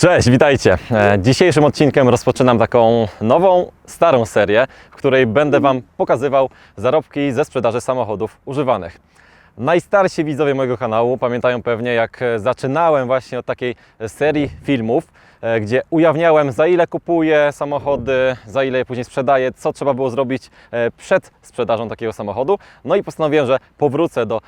Cześć, witajcie. E, Dzisiejszym odcinkiem rozpoczynam taką nową, starą serię, w której będę Wam pokazywał zarobki ze sprzedaży samochodów używanych. Najstarsi widzowie mojego kanału pamiętają pewnie, jak e, zaczynałem właśnie od takiej serii filmów, e, gdzie ujawniałem za ile kupuję samochody, za ile je później sprzedaję, co trzeba było zrobić przed sprzedażą takiego samochodu. No i postanowiłem, że powrócę do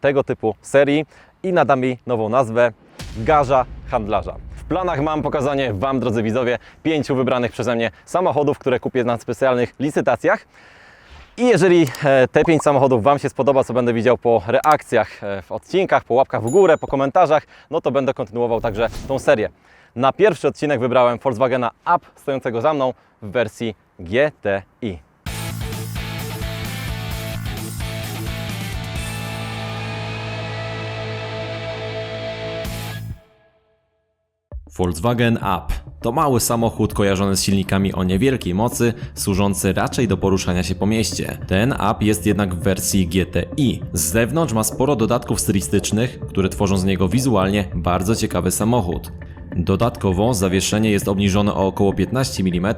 tego typu serii i nadam jej nową nazwę Garza Handlarza. Planach mam pokazanie Wam, drodzy widzowie, pięciu wybranych przeze mnie samochodów, które kupię na specjalnych licytacjach. I jeżeli e, te pięć samochodów Wam się spodoba, co będę widział po reakcjach e, w odcinkach, po łapkach w górę, po komentarzach, no to będę kontynuował także tą serię. Na pierwszy odcinek wybrałem Volkswagena Up stojącego za mną w wersji GTI. Volkswagen Up to mały samochód kojarzony z silnikami o niewielkiej mocy, służący raczej do poruszania się po mieście. Ten Up jest jednak w wersji GTI. Z zewnątrz ma sporo dodatków stylistycznych, które tworzą z niego wizualnie bardzo ciekawy samochód. Dodatkowo zawieszenie jest obniżone o około 15 mm,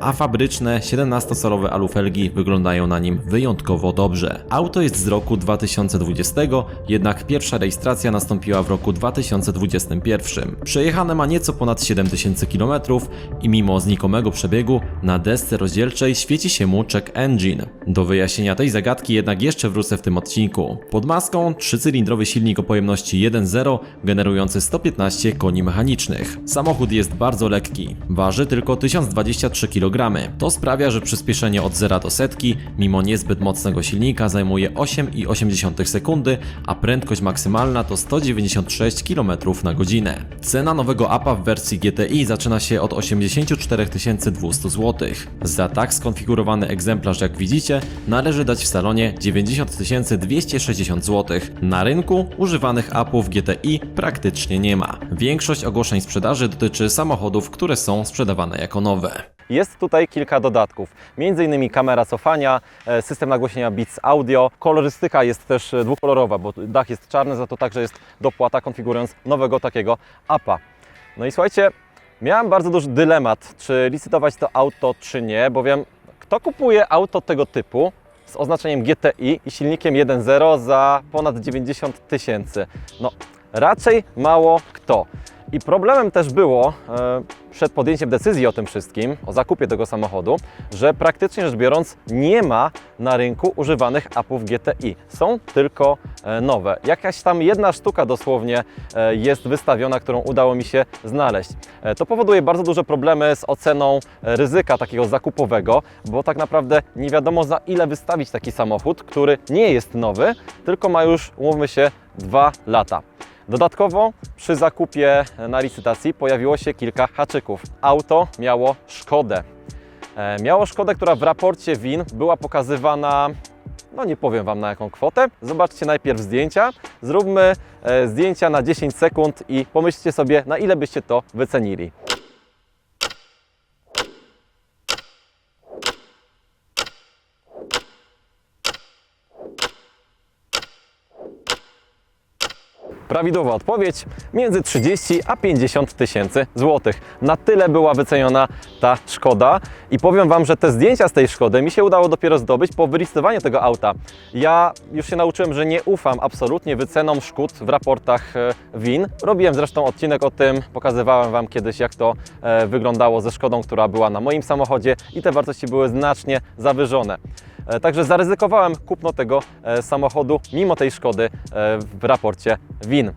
a fabryczne 17-calowe alufelgi wyglądają na nim wyjątkowo dobrze. Auto jest z roku 2020, jednak pierwsza rejestracja nastąpiła w roku 2021. Przejechane ma nieco ponad 7000 km i mimo znikomego przebiegu na desce rozdzielczej świeci się mu check engine. Do wyjaśnienia tej zagadki jednak jeszcze wrócę w tym odcinku. Pod maską trzycylindrowy silnik o pojemności 1.0 generujący 115 koni mechanicznych. Samochód jest bardzo lekki, waży tylko 1023 kg. To sprawia, że przyspieszenie od 0 do setki, mimo niezbyt mocnego silnika, zajmuje 8,8 sekundy, a prędkość maksymalna to 196 km na godzinę. Cena nowego APA w wersji GTI zaczyna się od 84 200 zł. Za tak skonfigurowany egzemplarz, jak widzicie, należy dać w salonie 90 260 zł. Na rynku używanych apów GTI praktycznie nie ma. Większość ogłoszeń sprzedaży dotyczy samochodów, które są sprzedawane jako nowe. Jest tutaj kilka dodatków, m.in. kamera cofania, e, system nagłośnienia Beats Audio. Kolorystyka jest też e, dwukolorowa, bo dach jest czarny, za to także jest dopłata konfigurując nowego takiego APA. No i słuchajcie, miałem bardzo duży dylemat, czy licytować to auto, czy nie, bowiem kto kupuje auto tego typu z oznaczeniem GTI i silnikiem 1.0 za ponad 90 tysięcy? No, raczej mało kto. I problemem też było e, przed podjęciem decyzji o tym wszystkim, o zakupie tego samochodu, że praktycznie rzecz biorąc nie ma na rynku używanych apów GTI. Są tylko e, nowe. Jakaś tam jedna sztuka dosłownie e, jest wystawiona, którą udało mi się znaleźć. To powoduje bardzo duże problemy z oceną ryzyka takiego zakupowego, bo tak naprawdę nie wiadomo za ile wystawić taki samochód, który nie jest nowy, tylko ma już, umówmy się, dwa lata. Dodatkowo przy zakupie na licytacji pojawiło się kilka haczyków. Auto miało szkodę. E, Miało szkodę, która w raporcie WIN była pokazywana, no nie powiem Wam na jaką kwotę. Zobaczcie najpierw zdjęcia. Zróbmy e, zdjęcia na 10 sekund i pomyślcie sobie, na ile byście to wycenili. Prawidłowa odpowiedź między 30 a 50 tysięcy złotych. Na tyle była wyceniona ta szkoda i powiem Wam, że te zdjęcia z tej szkody mi się udało dopiero zdobyć po wylistowaniu tego auta. Ja już się nauczyłem, że nie ufam absolutnie wycenom szkód w raportach e, WIN. Robiłem zresztą odcinek o tym, pokazywałem Wam kiedyś jak to e, wyglądało ze szkodą, która była na moim samochodzie i te wartości były znacznie zawyżone. E, Także zaryzykowałem kupno tego e, samochodu mimo tej szkody e, w raporcie WIN.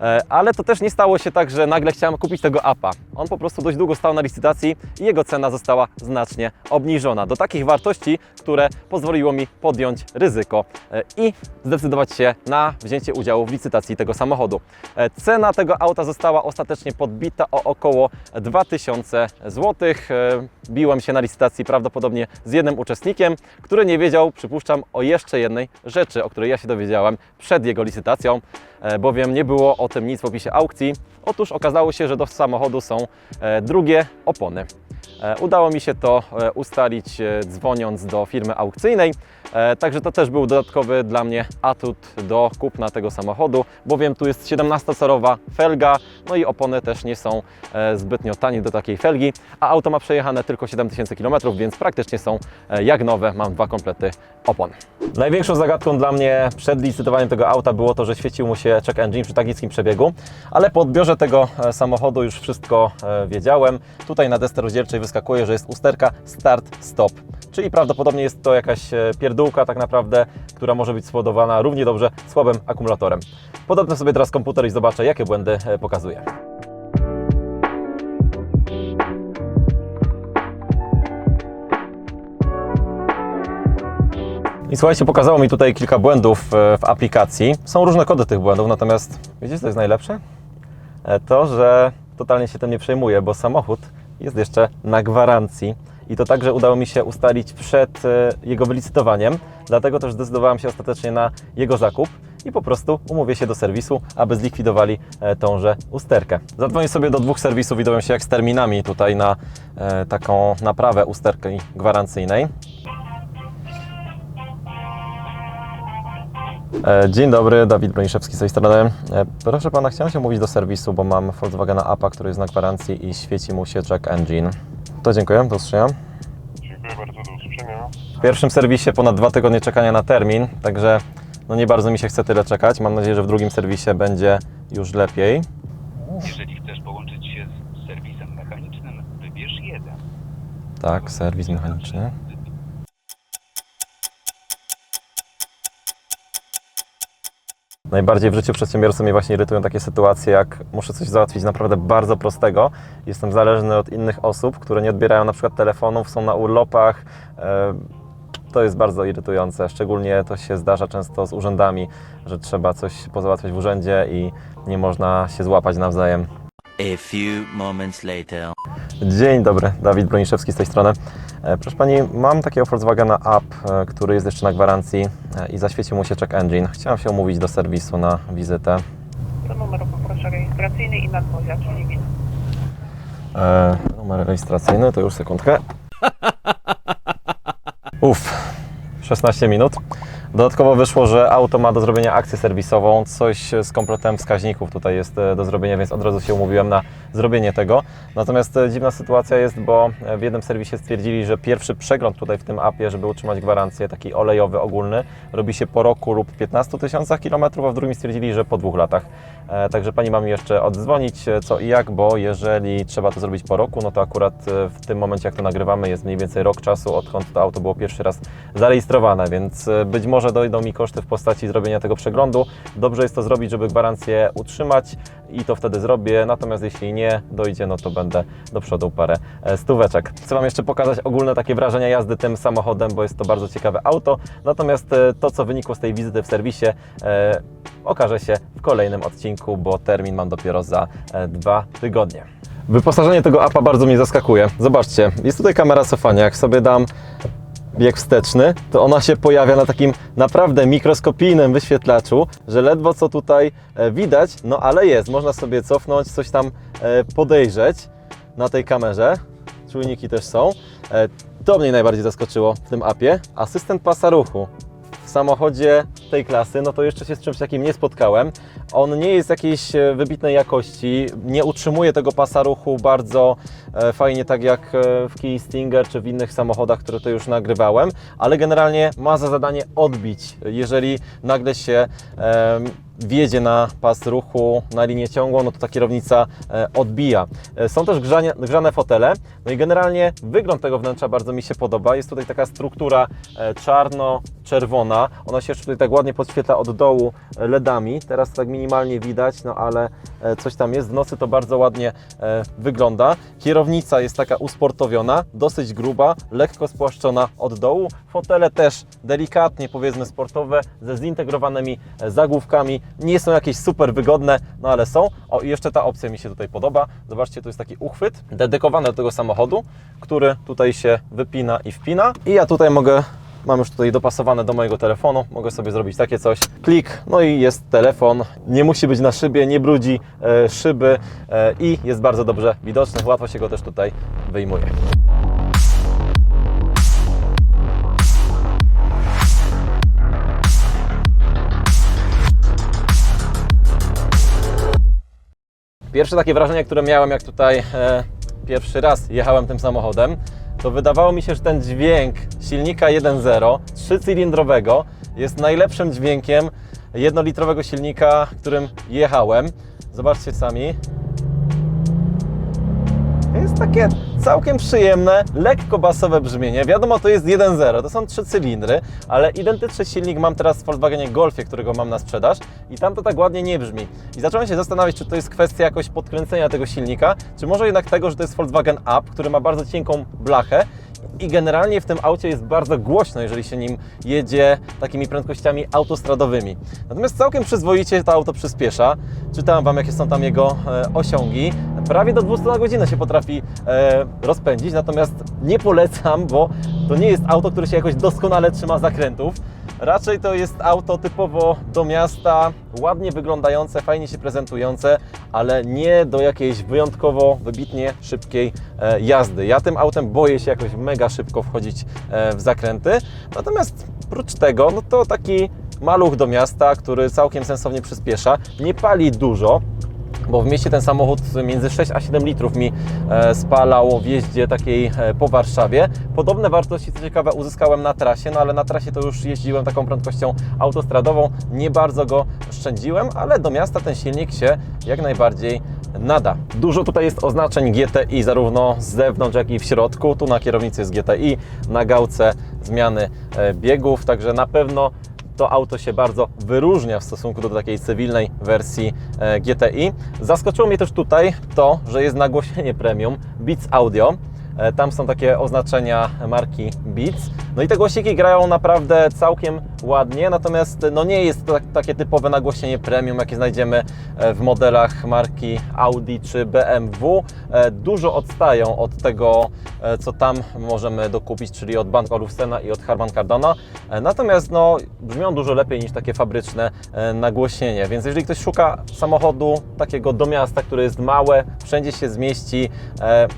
E, Ale to też nie stało się tak, że nagle chciałem kupić tego APA. On po prostu dość długo stał na licytacji i jego cena została znacznie obniżona do takich wartości, które pozwoliło mi podjąć ryzyko e, i zdecydować się na wzięcie udziału w licytacji tego samochodu. E, Cena tego auta została ostatecznie podbita o około 2000 zł. Biłem się na licytacji prawdopodobnie z jednym uczestnikiem, który nie wiedział, przypuszczam, o jeszcze jednej rzeczy, o której ja się dowiedziałem przed jego licytacją, bowiem nie było o tym nic w opisie aukcji. Otóż okazało się, że do samochodu są e, drugie opony. E, Udało mi się to e, ustalić dzwoniąc do firmy aukcyjnej. E, Także to też był dodatkowy dla mnie atut do kupna tego samochodu, bowiem tu jest 17-calowa felga, no i opony też nie są e, zbytnio tanie do takiej felgi, a auto ma przejechane tylko 7000 km, więc praktycznie są e, jak nowe. Mam dwa komplety opon. Największą zagadką dla mnie przed licytowaniem tego auta było to, że świecił mu się check engine przy tak niskim przebiegu, ale po odbiorze tego samochodu już wszystko wiedziałem. Tutaj na desce rozdzielczej wyskakuje, że jest usterka start stop, czyli prawdopodobnie jest to jakaś e, pierdółka tak naprawdę, która może być spowodowana równie dobrze słabym akumulatorem. Podopnę sobie teraz komputer i zobaczę, jakie błędy e, pokazuje. I słuchajcie, pokazało mi tutaj kilka błędów e, w aplikacji. Są różne kody tych błędów, natomiast wiecie, co jest najlepsze? E, To, że totalnie się tym nie przejmuję, bo samochód jest jeszcze na gwarancji. I to także udało mi się ustalić przed e, jego wylicytowaniem, dlatego też zdecydowałem się ostatecznie na jego zakup i po prostu umówię się do serwisu, aby zlikwidowali e, tąże usterkę. Zadzwonię sobie do dwóch serwisów i dowiem się jak z terminami tutaj na e, taką naprawę usterki gwarancyjnej. Dzień dobry, Dawid Broniszewski z tej strony. Proszę pana, chciałem się mówić do serwisu, bo mam Volkswagena APA, który jest na gwarancji i świeci mu się check engine. To dziękuję, do usłyszenia. Dziękuję bardzo, do usłyszenia. W pierwszym serwisie ponad dwa tygodnie czekania na termin, także no nie bardzo mi się chce tyle czekać. Mam nadzieję, że w drugim serwisie będzie już lepiej. Jeżeli chcesz połączyć się z serwisem mechanicznym, wybierz jeden. Tak, serwis mechaniczny. Najbardziej w życiu przedsiębiorcy mnie właśnie irytują takie sytuacje, jak muszę coś załatwić naprawdę bardzo prostego. Jestem zależny od innych osób, które nie odbierają na przykład telefonów, są na urlopach. E, To jest bardzo irytujące, szczególnie to się zdarza często z urzędami, że trzeba coś pozałatwiać w urzędzie i nie można się złapać nawzajem. A few moments later. Dzień dobry, Dawid Broniszewski z tej strony. E, Proszę Pani, mam takiego Volkswagena Up, e, który jest jeszcze na gwarancji e, i zaświecił mu się check engine. Chciałem się umówić do serwisu na wizytę. Do numeru poproszę rejestracyjny i nadwozia, czyli E, numer rejestracyjny, to już sekundkę. Uff, 16 minut. Dodatkowo wyszło, że auto ma do zrobienia akcję serwisową, coś z kompletem wskaźników tutaj jest e, do zrobienia, więc od razu się umówiłem na zrobienie tego. Natomiast e, dziwna sytuacja jest, bo e, w jednym serwisie stwierdzili, że pierwszy przegląd tutaj w tym appie, żeby utrzymać gwarancję, taki olejowy ogólny, robi się po roku lub 15 tysiącach kilometrów, a w drugim stwierdzili, że po dwóch latach. Także Pani ma mi jeszcze oddzwonić co i jak, bo jeżeli trzeba to zrobić po roku, no to akurat w tym momencie, jak to nagrywamy, jest mniej więcej rok czasu, odkąd to auto było pierwszy raz zarejestrowane, więc być może dojdą mi koszty w postaci zrobienia tego przeglądu. Dobrze jest to zrobić, żeby gwarancję utrzymać i to wtedy zrobię, natomiast jeśli nie dojdzie, no to będę do przodu parę e, stóweczek. Chcę Wam jeszcze pokazać ogólne takie wrażenia jazdy tym samochodem, bo jest to bardzo ciekawe auto, natomiast e, to, co wynikło z tej wizyty w serwisie, e, okaże się w kolejnym odcinku, bo termin mam dopiero za e, dwa tygodnie. Wyposażenie tego apa bardzo mnie zaskakuje. Zobaczcie, jest tutaj kamera cofania. Jak sobie dam bieg wsteczny, to ona się pojawia na takim naprawdę mikroskopijnym wyświetlaczu, że ledwo co tutaj e, widać, no ale jest. Można sobie cofnąć, coś tam e, podejrzeć na tej kamerze. Czujniki też są. E, To mnie najbardziej zaskoczyło w tym apie. Asystent pasa ruchu w samochodzie tej klasy, no to jeszcze się z czymś takim nie spotkałem. On nie jest jakiejś e, wybitnej jakości, nie utrzymuje tego pasa ruchu bardzo e, fajnie, tak jak e, w Kia Stinger czy w innych samochodach, które to już nagrywałem, ale generalnie ma za zadanie odbić, jeżeli nagle się wjedzie na pas ruchu, na linię ciągłą, no to ta kierownica odbija. Są też grzanie, grzane fotele, no i generalnie wygląd tego wnętrza bardzo mi się podoba. Jest tutaj taka struktura czarno-czerwona, ona się jeszcze tutaj tak ładnie podświetla od dołu LEDami, teraz tak minimalnie widać, no ale e, coś tam jest. W nocy to bardzo ładnie e, wygląda. Kierownica jest taka usportowiona, dosyć gruba, lekko spłaszczona od dołu. Fotele też delikatnie powiedzmy sportowe, ze zintegrowanymi e, zagłówkami. Nie są jakieś super wygodne, no ale są. O i jeszcze ta opcja mi się tutaj podoba. Zobaczcie, tu jest taki uchwyt dedykowany do tego samochodu, który tutaj się wypina i wpina. I ja tutaj mogę Mam już tutaj dopasowane do mojego telefonu, mogę sobie zrobić takie coś. Klik, no i jest telefon. Nie musi być na szybie, nie brudzi e, szyby e, i jest bardzo dobrze widoczny. Łatwo się go też tutaj wyjmuje. Pierwsze takie wrażenie, które miałem, jak tutaj e, pierwszy raz jechałem tym samochodem, to wydawało mi się, że ten dźwięk silnika 1.0, trzycylindrowego, jest najlepszym dźwiękiem jednolitrowego silnika, którym jechałem. Zobaczcie sami. Jest takie całkiem przyjemne, lekko basowe brzmienie. Wiadomo, to jest 1.0, to są trzy cylindry, ale identyczny silnik mam teraz w Volkswagenie Golfie, którego mam na sprzedaż i tam to tak ładnie nie brzmi. I zacząłem się zastanawiać, czy to jest kwestia jakoś podkręcenia tego silnika, czy może jednak tego, że to jest Volkswagen Up, który ma bardzo cienką blachę i generalnie w tym aucie jest bardzo głośno, jeżeli się nim jedzie takimi prędkościami autostradowymi. Natomiast całkiem przyzwoicie to auto przyspiesza. Czytałem Wam, jakie są tam jego e, osiągi. Prawie do 200 na godzinę się potrafi e, rozpędzić, natomiast nie polecam, bo to nie jest auto, które się jakoś doskonale trzyma zakrętów. Raczej to jest auto typowo do miasta, ładnie wyglądające, fajnie się prezentujące, ale nie do jakiejś wyjątkowo wybitnie szybkiej e, jazdy. Ja tym autem boję się jakoś mega szybko wchodzić e, w zakręty. Natomiast prócz tego, no to taki maluch do miasta, który całkiem sensownie przyspiesza, nie pali dużo, bo w mieście ten samochód między 6 a 7 litrów mi e, spalał w jeździe takiej e, po Warszawie. Podobne wartości, co ciekawe, uzyskałem na trasie, no ale na trasie to już jeździłem taką prędkością autostradową, nie bardzo go szczędziłem, ale do miasta ten silnik się jak najbardziej nada. Dużo tutaj jest oznaczeń GTI, zarówno z zewnątrz, jak i w środku. Tu na kierownicy jest GTI, na gałce zmiany e, biegów, także na pewno to auto się bardzo wyróżnia w stosunku do takiej cywilnej wersji e, GTI. Zaskoczyło mnie też tutaj to, że jest nagłośnienie premium Beats Audio. E, Tam są takie oznaczenia marki Beats. No i te głośniki grają naprawdę całkiem ładnie, natomiast no nie jest to tak, takie typowe nagłośnienie premium, jakie znajdziemy e, w modelach marki Audi czy BMW. E, Dużo odstają od tego, e, co tam możemy dokupić, czyli od Bank Olufsena i od Harman Kardona. E, Natomiast no, brzmią dużo lepiej niż takie fabryczne nagłośnienie, więc jeżeli ktoś szuka samochodu takiego do miasta, które jest małe, wszędzie się zmieści,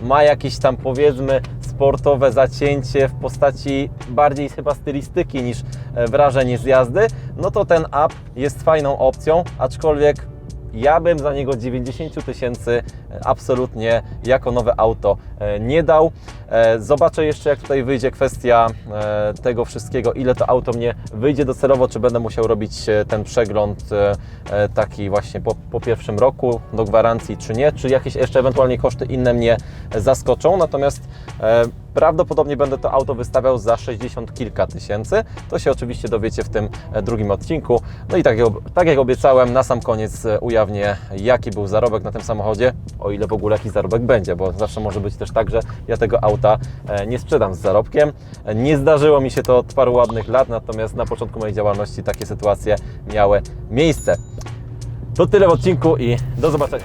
ma jakieś tam powiedzmy sportowe zacięcie w postaci bardziej chyba stylistyki niż e, wrażeń z jazdy, no to ten app jest fajną opcją, aczkolwiek ja bym za niego 90 tysięcy absolutnie jako nowe auto e, nie dał. E, Zobaczę jeszcze, jak tutaj wyjdzie kwestia e, tego wszystkiego, ile to auto mnie wyjdzie docelowo, czy będę musiał robić ten przegląd taki właśnie po, po pierwszym roku do gwarancji, czy nie, czy jakieś jeszcze ewentualnie koszty inne mnie zaskoczą. Natomiast prawdopodobnie będę to auto wystawiał za 60 kilka tysięcy. To się oczywiście dowiecie w tym drugim odcinku. No i tak, tak jak obiecałem, na sam koniec ujawnię, jaki był zarobek na tym samochodzie, o ile w ogóle jakiś zarobek będzie, bo zawsze może być też tak, że ja tego auta e, nie sprzedam z zarobkiem. E, Nie zdarzyło mi się to od paru ładnych lat, natomiast na początku mojej działalności takie sytuacje miały miejsce. To tyle w odcinku i do zobaczenia.